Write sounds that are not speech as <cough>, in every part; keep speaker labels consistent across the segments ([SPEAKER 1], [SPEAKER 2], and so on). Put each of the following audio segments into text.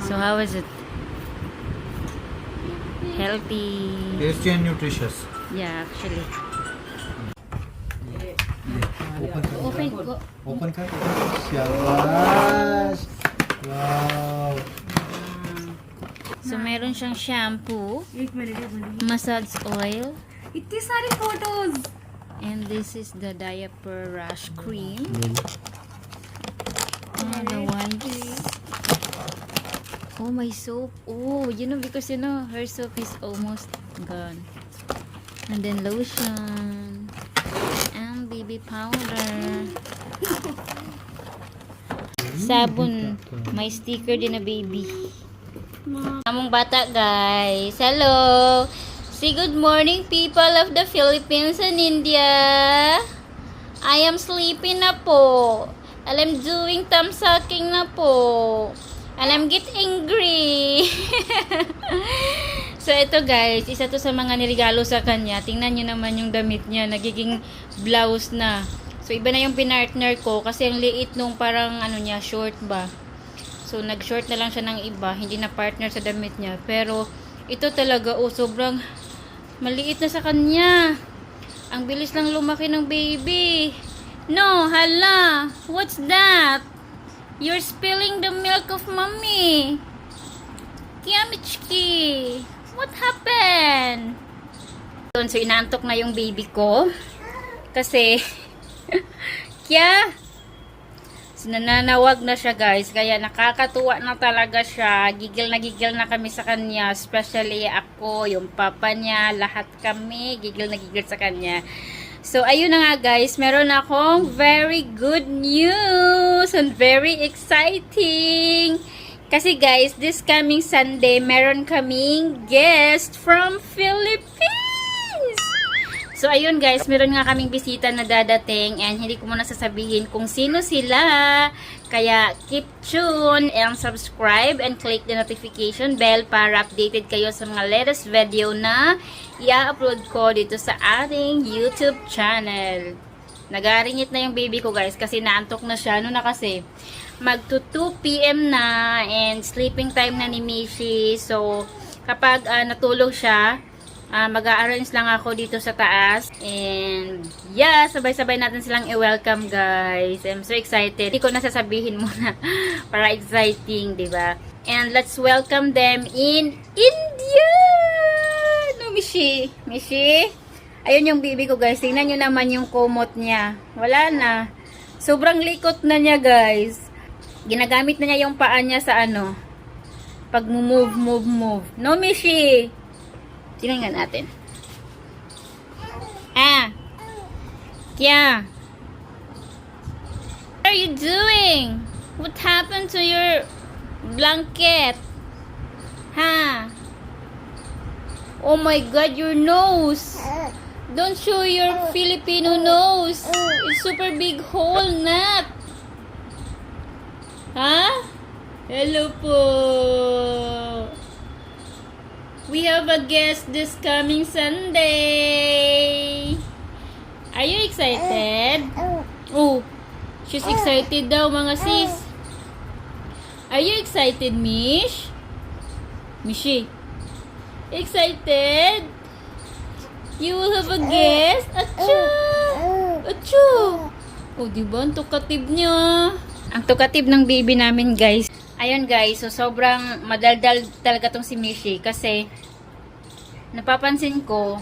[SPEAKER 1] So how is it? Healthy.
[SPEAKER 2] Tasty and nutritious.
[SPEAKER 1] Yeah, actually.
[SPEAKER 2] Open कर
[SPEAKER 1] Open go.
[SPEAKER 2] Open कर शाबाश wow
[SPEAKER 1] So meron siyang shampoo,
[SPEAKER 3] एक मिनट एक minute
[SPEAKER 1] massage oil,
[SPEAKER 3] इतनी सारी photos
[SPEAKER 1] and this is the diaper rash cream. Oh, my soap. Oh, you know, because you know, her soap is almost gone. And then lotion. And baby powder. <laughs> Sabon. May sticker din na baby. Among bata, guys. Hello! Say good morning, people of the Philippines and India. I am sleeping na po. And I'm doing tamsaking na po. And I'm get angry. <laughs> so, ito guys, isa to sa mga niregalo sa kanya. Tingnan nyo naman yung damit niya. Nagiging blouse na. So, iba na yung pinartner ko kasi ang liit nung parang ano niya, short ba. So, nag-short na lang siya ng iba. Hindi na partner sa damit niya. Pero, ito talaga, oh, sobrang maliit na sa kanya. Ang bilis lang lumaki ng baby. No, hala. What's that? You're spilling the milk of mommy. Kiamichki. What happened? So, inaantok na yung baby ko. Kasi, <laughs> kya, nananawag na siya guys. Kaya nakakatuwa na talaga siya. Gigil na gigil na kami sa kanya. Especially ako, yung papa niya, lahat kami. Gigil na gigil sa kanya. So, ayun na nga guys. Meron akong very good news. And very exciting. Kasi guys, this coming Sunday, meron kaming guest from Philippines. So, ayun guys, meron nga kaming bisita na dadating and hindi ko muna sasabihin kung sino sila. Kaya, keep tuned and subscribe and click the notification bell para updated kayo sa mga latest video na i-upload ko dito sa ating YouTube channel. Nagaringit na yung baby ko guys kasi naantok na siya. Ano na kasi, mag 2 p.m. na and sleeping time na ni Mishi. So, kapag ah, natulog siya, Ah, mag-arrange lang ako dito sa taas. And, yeah, sabay-sabay natin silang i-welcome, guys. I'm so excited. Hindi ko nasasabihin <laughs> muna para exciting, di ba? And let's welcome them in India! No, Mishi? Mishi? Ayun yung bibi ko, guys. Tingnan nyo naman yung kumot niya. Wala na. Sobrang likot na niya, guys. Ginagamit na niya yung paa niya sa ano, pag move, move, move. No, Mishi? Tingnan natin. Ah. Kya. What are you doing? What happened to your blanket? Ha? Oh my god, your nose. Don't show your Filipino nose. It's super big hole, Nat. Ha? Hello po. We have a guest this coming Sunday. Are you excited? Oh, she's excited daw mga sis. Are you excited, Mish? Mishi? Excited? You will have a guest? Acha! Acha! Oh, di ba? Ang tukatib niya. Ang tukatib ng baby namin, guys. Ayun, guys. So, sobrang madaldal talaga tong si Mishi. Kasi, napapansin ko,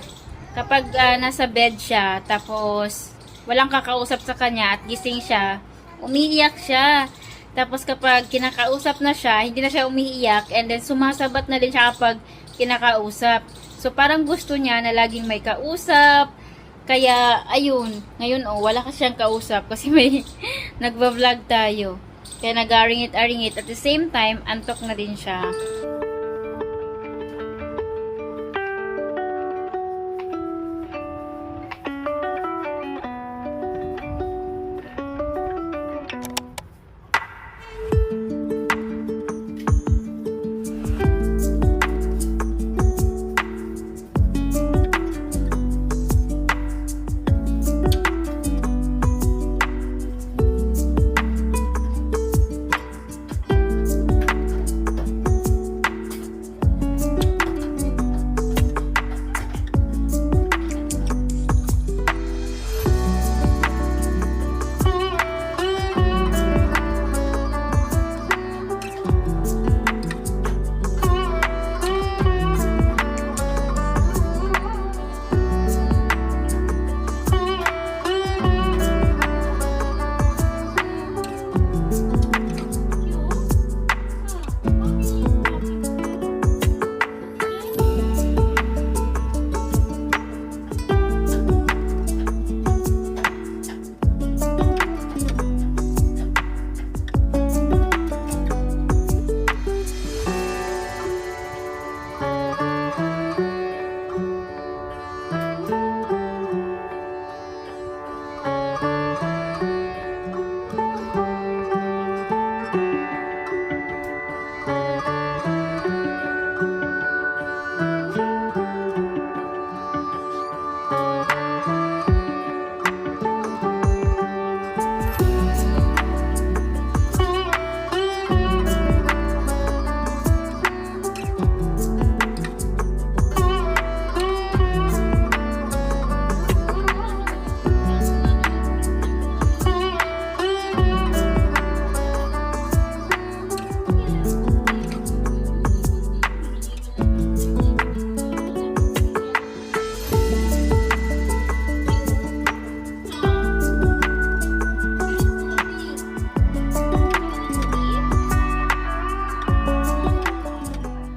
[SPEAKER 1] kapag ah, nasa bed siya, tapos, walang kakausap sa kanya at gising siya, umiiyak siya. Tapos kapag kinakausap na siya, hindi na siya umiiyak and then sumasabat na din siya kapag kinakausap. So parang gusto niya na laging may kausap. Kaya ayun, ngayon oh, wala ka siyang kausap kasi may <laughs> nagba-vlog tayo. Kaya nag-aringit-aringit at the same time, antok na din siya.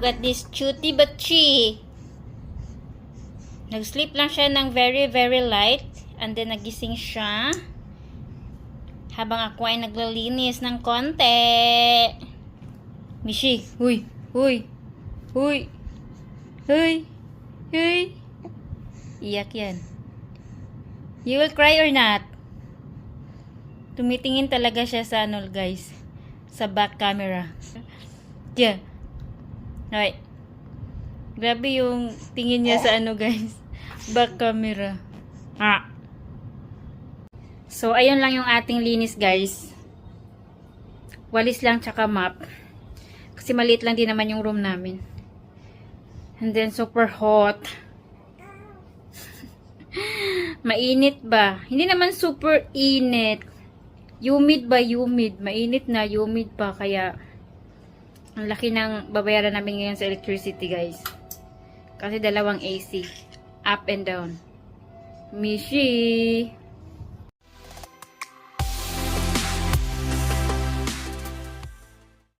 [SPEAKER 1] Look at this cutie bachi. Nag-sleep lang siya ng very, very light. And then, nagising siya. Habang ako ay naglalinis ng konti. Mishi, huy, huy, huy, huy, huy. Iyak yan. You will cry or not? Tumitingin talaga siya sa ano, guys. Sa back camera. Yeah. Right. Grabe yung tingin niya sa ano, guys. <laughs> Back camera. Ha. So, ayun lang yung ating linis, guys. Walis lang tsaka map. Kasi maliit lang din naman yung room namin. And then, super hot. <laughs> Mainit ba? Hindi naman super init. Humid ba? Humid. Mainit na, humid pa. Kaya, ang laki ng babayaran namin ngayon sa electricity, guys. Kasi dalawang AC. Up and down. Mishi!